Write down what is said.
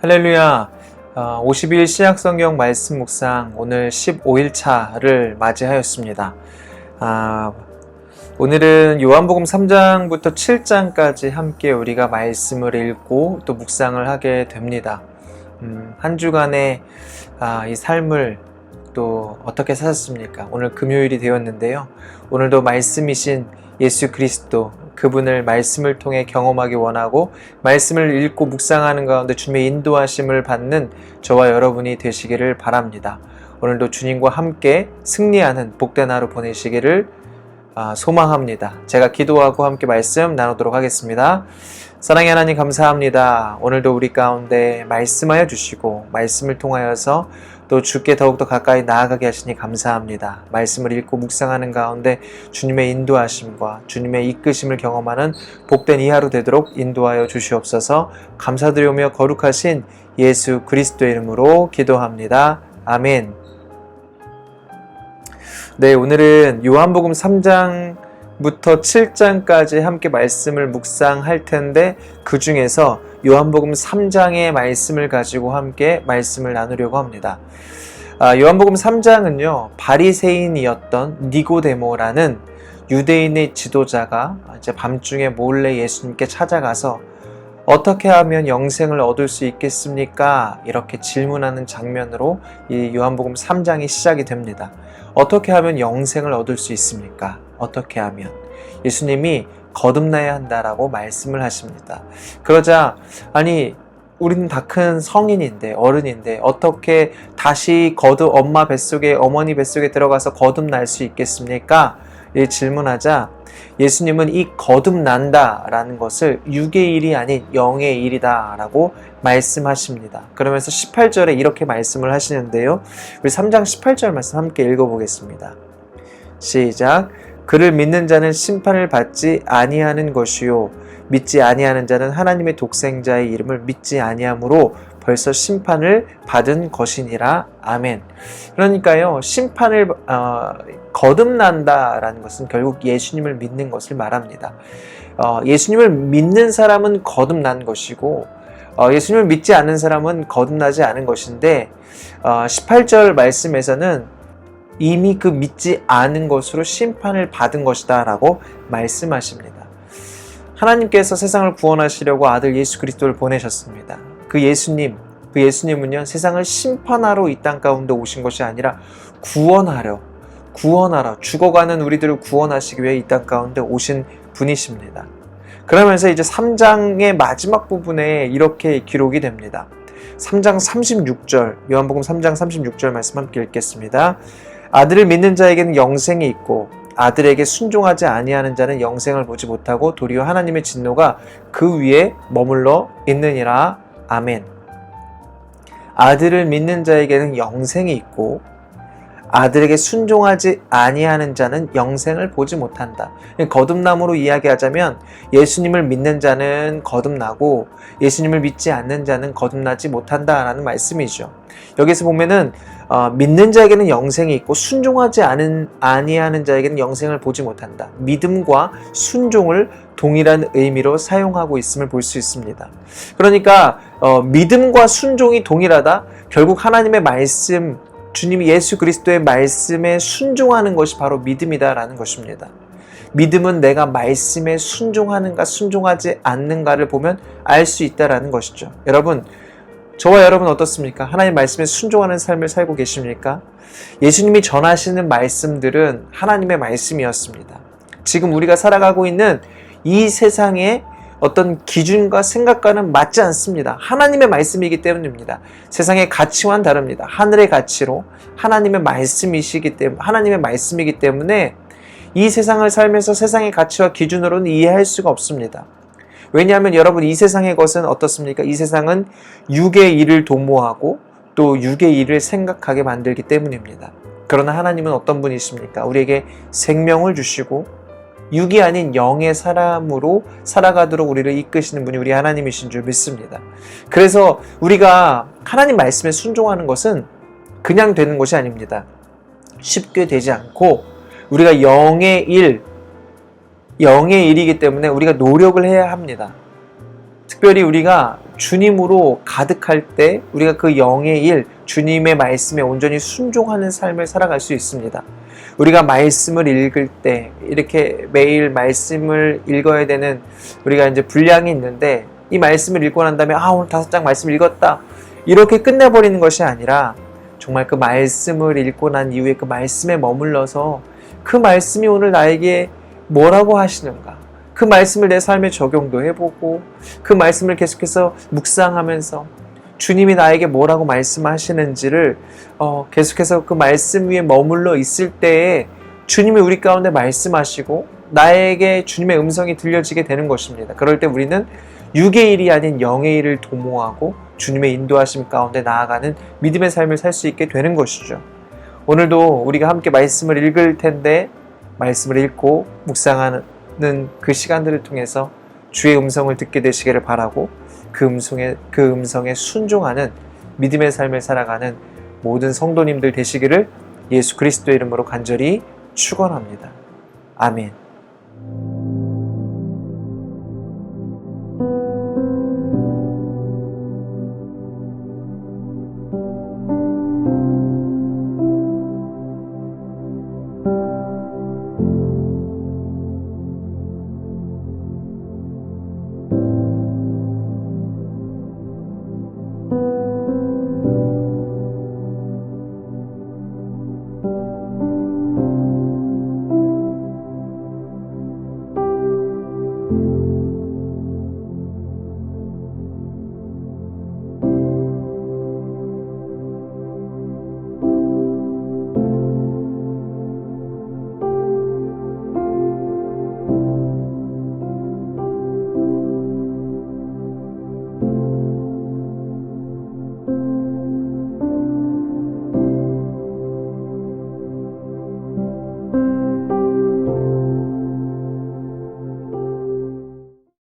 할렐루야. 어, 50일 시약성경 말씀 묵상 오늘 15일차를 맞이하였습니다. 아, 오늘은 요한복음 3장부터 7장까지 함께 우리가 말씀을 읽고 또 묵상을 하게 됩니다. 음, 한 주간의 아, 이 삶을 또 어떻게 사셨습니까? 오늘 금요일이 되었는데요. 오늘도 말씀이신 예수 그리스도 그분을 말씀을 통해 경험하기 원하고 말씀을 읽고 묵상하는 가운데 주님의 인도하심을 받는 저와 여러분이 되시기를 바랍니다. 오늘도 주님과 함께 승리하는 복된 하루 보내시기를 아, 소망합니다. 제가 기도하고 함께 말씀 나누도록 하겠습니다. 사랑의 하나님 감사합니다. 오늘도 우리 가운데 말씀하여 주시고 말씀을 통하여서 또 주께 더욱더 가까이 나아가게 하시니 감사합니다. 말씀을 읽고 묵상하는 가운데 주님의 인도하심과 주님의 이끄심을 경험하는 복된 이 하루 되도록 인도하여 주시옵소서 감사드리오며 거룩하신 예수 그리스도의 이름으로 기도합니다. 아멘. 네, 오늘은 요한복음 3장 부터 7장까지 함께 말씀을 묵상할 텐데 그 중에서 요한복음 3장의 말씀을 가지고 함께 말씀을 나누려고 합니다. 아, 요한복음 3장은요, 바리새인이었던 니고데모라는 유대인의 지도자가 이제 밤중에 몰래 예수님께 찾아가서 어떻게 하면 영생을 얻을 수 있겠습니까? 이렇게 질문하는 장면으로 이 요한복음 3장이 시작이 됩니다. 어떻게 하면 영생을 얻을 수 있습니까? 어떻게 하면? 예수님이 거듭나야 한다라고 말씀을 하십니다. 그러자, 아니, 우리는 다 큰 성인인데, 어른인데, 어떻게 다시 거듭, 엄마 뱃속에, 어머니 뱃속에 들어가서 거듭날 수 있겠습니까? 이 질문하자, 예수님은 이 거듭난다라는 것을 육의 일이 아닌 영의 일이다라고 말씀하십니다. 그러면서 18절에 이렇게 말씀을 하시는데요. 우리 3장 18절 말씀 함께 읽어보겠습니다. 시작. 그를 믿는 자는 심판을 받지 아니하는 것이요 믿지 아니하는 자는 하나님의 독생자의 이름을 믿지 아니하므로 벌써 심판을 받은 것이니라. 아멘. 그러니까요, 심판을 어, 거듭난다라는 것은 결국 예수님을 믿는 것을 말합니다. 어, 예수님을 믿는 사람은 거듭난 것이고, 어, 예수님을 믿지 않는 사람은 거듭나지 않은 것인데, 18절 말씀에서는 이미 그 믿지 않은 것으로 심판을 받은 것이다 라고 말씀하십니다. 하나님께서 세상을 구원하시려고 아들 예수 그리스도를 보내셨습니다. 그 예수님, 그 예수님은요, 세상을 심판하러 이 땅 가운데 오신 것이 아니라 구원하려, 구원하러, 죽어가는 우리들을 구원하시기 위해 이 땅 가운데 오신 분이십니다. 그러면서 이제 3장의 마지막 부분에 이렇게 기록이 됩니다. 3장 36절, 요한복음 3장 36절 말씀 함께 읽겠습니다. 아들을 믿는 자에게는 영생이 있고 아들에게 순종하지 아니하는 자는 영생을 보지 못하고 도리어 하나님의 진노가 그 위에 머물러 있느니라. 아멘. 아들을 믿는 자에게는 영생이 있고 아들에게 순종하지 아니하는 자는 영생을 보지 못한다. 거듭남으로 이야기하자면 예수님을 믿는 자는 거듭나고 예수님을 믿지 않는 자는 거듭나지 못한다라는 말씀이죠. 여기서 보면은 어, 믿는 자에게는 영생이 있고 순종하지 않은 아니하는 자에게는 영생을 보지 못한다. 믿음과 순종을 동일한 의미로 사용하고 있음을 볼 수 있습니다. 그러니까 어, 믿음과 순종이 동일하다. 결국 하나님의 말씀 주님이 예수 그리스도의 말씀에 순종하는 것이 바로 믿음이다라는 것입니다. 믿음은 내가 말씀에 순종하는가 순종하지 않는가를 보면 알 수 있다라는 것이죠. 여러분, 저와 여러분 어떻습니까? 하나님 말씀에 순종하는 삶을 살고 계십니까? 예수님이 전하시는 말씀들은 하나님의 말씀이었습니다. 지금 우리가 살아가고 있는 이 세상에 어떤 기준과 생각과는 맞지 않습니다. 하나님의 말씀이기 때문입니다. 세상의 가치와는 다릅니다. 하늘의 가치로 하나님의 말씀이시기 때문에 하나님의 말씀이기 때문에 이 세상을 살면서 세상의 가치와 기준으로는 이해할 수가 없습니다. 왜냐하면 여러분 이 세상의 것은 어떻습니까? 이 세상은 육의 일을 도모하고 또 육의 일을 생각하게 만들기 때문입니다. 그러나 하나님은 어떤 분이십니까? 우리에게 생명을 주시고 육이 아닌 영의 사람으로 살아가도록 우리를 이끄시는 분이 우리 하나님이신 줄 믿습니다. 그래서 우리가 하나님 말씀에 순종하는 것은 그냥 되는 것이 아닙니다. 쉽게 되지 않고 우리가 영의 일, 영의 일이기 때문에 우리가 노력을 해야 합니다. 특별히 우리가 주님으로 가득할 때 우리가 그 영의 일, 주님의 말씀에 온전히 순종하는 삶을 살아갈 수 있습니다. 우리가 말씀을 읽을 때 이렇게 매일 말씀을 읽어야 되는 우리가 이제 분량이 있는데 이 말씀을 읽고 난 다음에 아 오늘 다섯 장 말씀 읽었다. 이렇게 끝내버리는 것이 아니라 정말 그 말씀을 읽고 난 이후에 그 말씀에 머물러서 그 말씀이 오늘 나에게 뭐라고 하시는가? 그 말씀을 내 삶에 적용도 해보고 그 말씀을 계속해서 묵상하면서 주님이 나에게 뭐라고 말씀하시는지를 어, 계속해서 그 말씀 위에 머물러 있을 때에 주님이 우리 가운데 말씀하시고 나에게 주님의 음성이 들려지게 되는 것입니다. 그럴 때 우리는 육의 일이 아닌 영의 일을 도모하고 주님의 인도하심 가운데 나아가는 믿음의 삶을 살 수 있게 되는 것이죠. 오늘도 우리가 함께 말씀을 읽을 텐데 말씀을 읽고 묵상하는 그 시간들을 통해서 주의 음성을 듣게 되시기를 바라고 그 음성에 그 음성에 순종하는 믿음의 삶을 살아가는 모든 성도님들 되시기를 예수 그리스도의 이름으로 간절히 축원합니다. 아멘. you